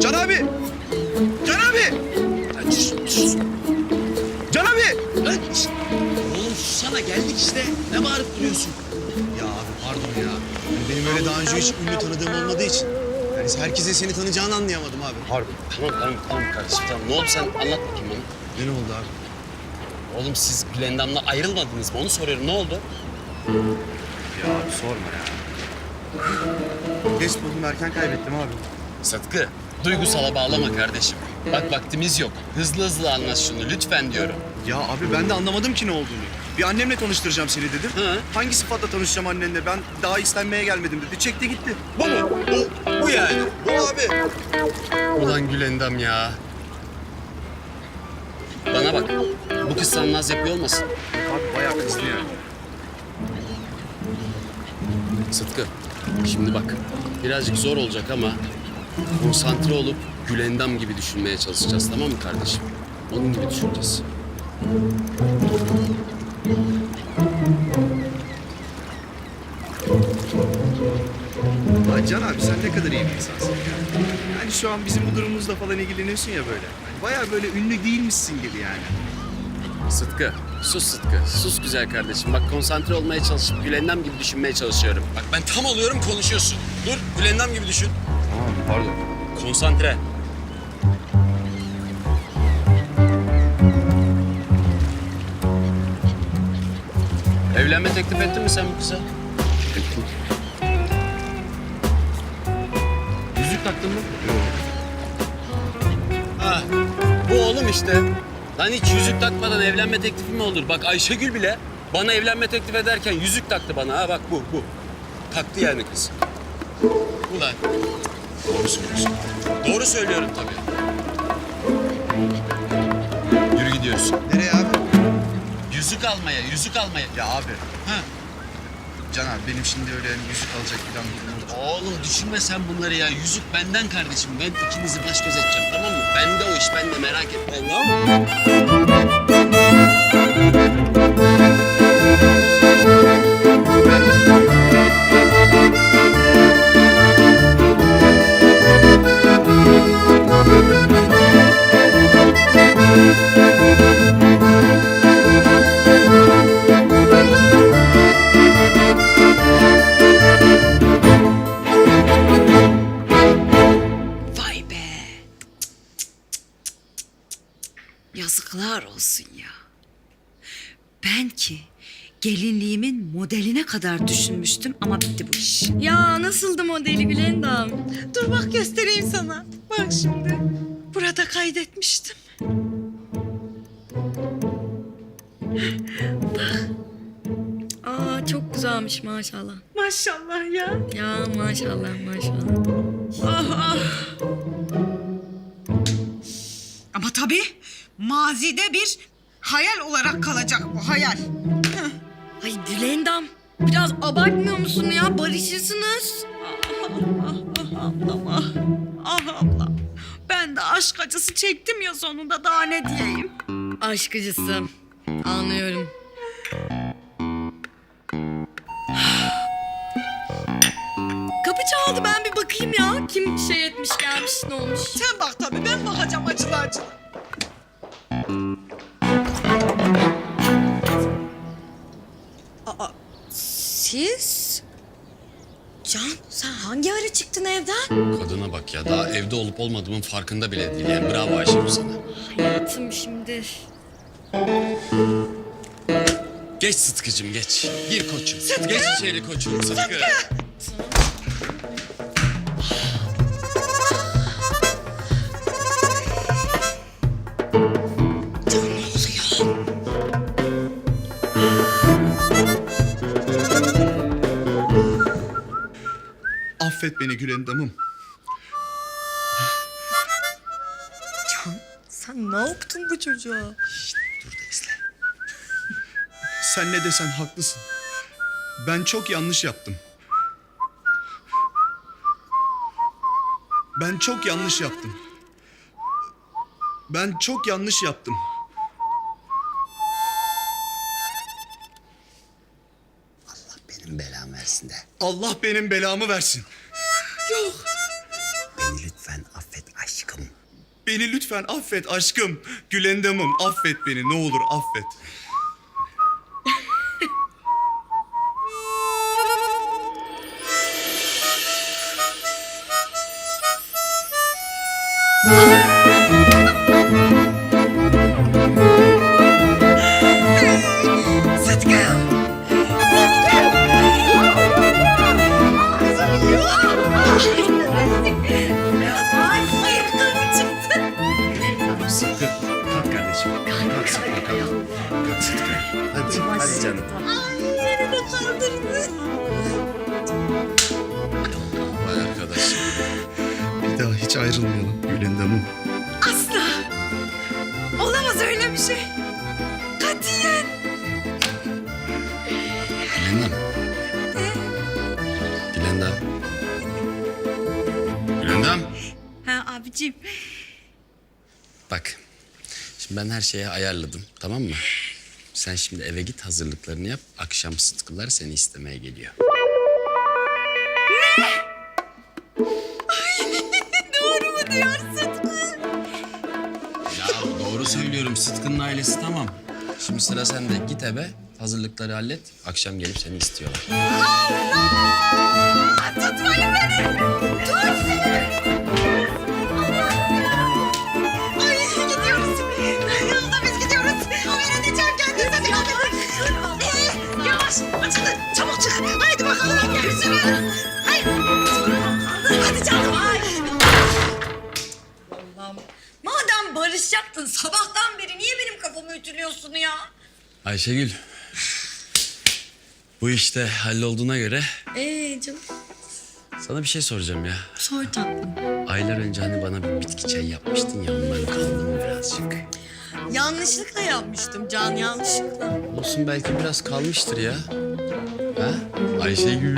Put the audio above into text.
Can abi! Can abi! Can abi! Oğlum sussana geldik işte. Ne bağırıp duruyorsun? Ya abi pardon ya. Yani benim öyle daha önce hiç ünlü tanıdığım olmadığı için. Yani herkesin seni tanıyacağını anlayamadım abi. Pardon. Tamam tamam tamam kardeşim tamam. Ne oldu sen anlat bakayım bana. Ne oldu abi? Oğlum siz Gülendam'la ayrılmadınız mı? Onu soruyorum. Ne oldu? Ya abi sorma ya. Geç buldum erken kaybettim abi. Sıtkı, duygusala bağlama kardeşim. Bak vaktimiz yok. Hızlı hızlı anlat şunu lütfen diyorum. Ya abi ben de anlamadım ki ne olduğunu. Bir annemle tanıştıracağım seni dedim. Hı. Hangi sıfatla tanışacağım annenle? Ben daha istenmeye gelmedim dedi. Çekti gitti. Bu mu? Bu, bu yani. Bu abi. Ulan Gülendam ya. Bana bak. Bu kız sana naz yapıyor olmasın? Abi bayağı kızdı yani. Sıtkı, şimdi bak. Birazcık zor olacak ama konsantre olup Gülendam gibi düşünmeye çalışacağız tamam mı kardeşim? Onun gibi düşüneceğiz. Can abi sen ne kadar iyi bir insansın ya. Yani şu an bizim bu durumumuzla falan ilgileniyorsun ya böyle. Yani bayağı böyle ünlü değilmişsin gibi yani. Sıtkı, sus Sıtkı. Sus güzel kardeşim. Bak konsantre olmaya çalışıp Gülendam gibi düşünmeye çalışıyorum. Bak ben tam oluyorum konuşuyorsun. Dur Gülendam gibi düşün. Tamam pardon. Konsantre. Evlenme teklif ettin mi sen bu kıza? Ettim. Yüzük taktın mı? Ha, bu oğlum işte. Lan hiç yüzük takmadan evlenme teklifi mi olur? Bak Ayşegül bile bana evlenme teklif ederken yüzük taktı bana. Ha bak bu, bu. Taktı yani kız. Ulan. Doğru söylüyorsun. Doğru söylüyorum tabii. Yürü gidiyorsun. Nereye abi? Yüzük almaya, yüzük almaya. Ya abi. Ha. Can abi benim şimdi öyle hani yüzük alacak falan durumum. Oğlum düşünme sen bunları ya. Yüzük benden kardeşim. Ben ikinizi baş göz edeceğim tamam mı? Bende o iş bende merak etme tamam mı? Yazıklar olsun ya. Ben ki gelinliğimin modeline kadar düşünmüştüm ama bitti bu iş. Ya nasıldı modeli Gülendam? Dur bak göstereyim sana. Bak şimdi. Burada kaydetmiştim. Aa çok güzelmiş maşallah. Maşallah ya. Ya maşallah maşallah. Ah ah. Ama tabii mazide bir hayal olarak kalacak bu hayal. Ay Gülendam biraz abartmıyor musun ya? Barışırsınız. Ah ablam ah. Ah ablam. Ben de aşk acısı çektim ya sonunda daha ne diyeyim. Aşk acısı. Anlıyorum. Kapı çaldı ben bir bakayım ya. Kim şey etmiş gelmiş ne olmuş. Sen bak tabii ben bakacağım acılı acılı. Siz? Can sen hangi ara çıktın evden? Kadına bak ya daha evde olup olmadığımın farkında bile değil. Yani bravo Ayşegül sana. Hayatım şimdi. Geç Sıtkı'cım geç. Gir koçum. Geç içeri koçum Sıtkı. Affet beni Gülendam'ım. Can sen ne yaptın bu çocuğa? Şişt, dur da izle. sen ne desen haklısın. Ben çok yanlış yaptım. Ben çok yanlış yaptım. Ben çok yanlış yaptım. Allah benim belamı versin de. Allah benim belamı versin. Beni lütfen affet aşkım. Gülendamım affet beni ne olur affet. Sıtkı hiç ayrılmayalım Gülendamım. Asla. Olamaz öyle bir şey. Katiyen. Gülendam. Gülendam. Gülendam. Ha abicim. Bak. Şimdi ben her şeye ayarladım. Tamam mı? Sen şimdi eve git hazırlıklarını yap. Akşam Sıtkılar seni istemeye geliyor. Sıtkı'nın ailesi tamam. Şimdi sıra sende. Git eve. Hazırlıkları hallet. Akşam gelip seni istiyorlar. Tutmayın beni. Tut. Ay gidiyoruz. Madem barışacaktın sabahtan beri niye benim kafamı ütülüyorsun ya? Ayşegül. Bu işte hallolduğuna göre Ee canım. sana bir şey soracağım ya. Sor tatlım. Aylar önce hani bana bir bitki çayı yapmıştın ya ondan kaldı mı birazcık? Yanlışlıkla yapmıştım Can yanlışlıkla. Olsun belki biraz kalmıştır ya. Ha? Ayşegül.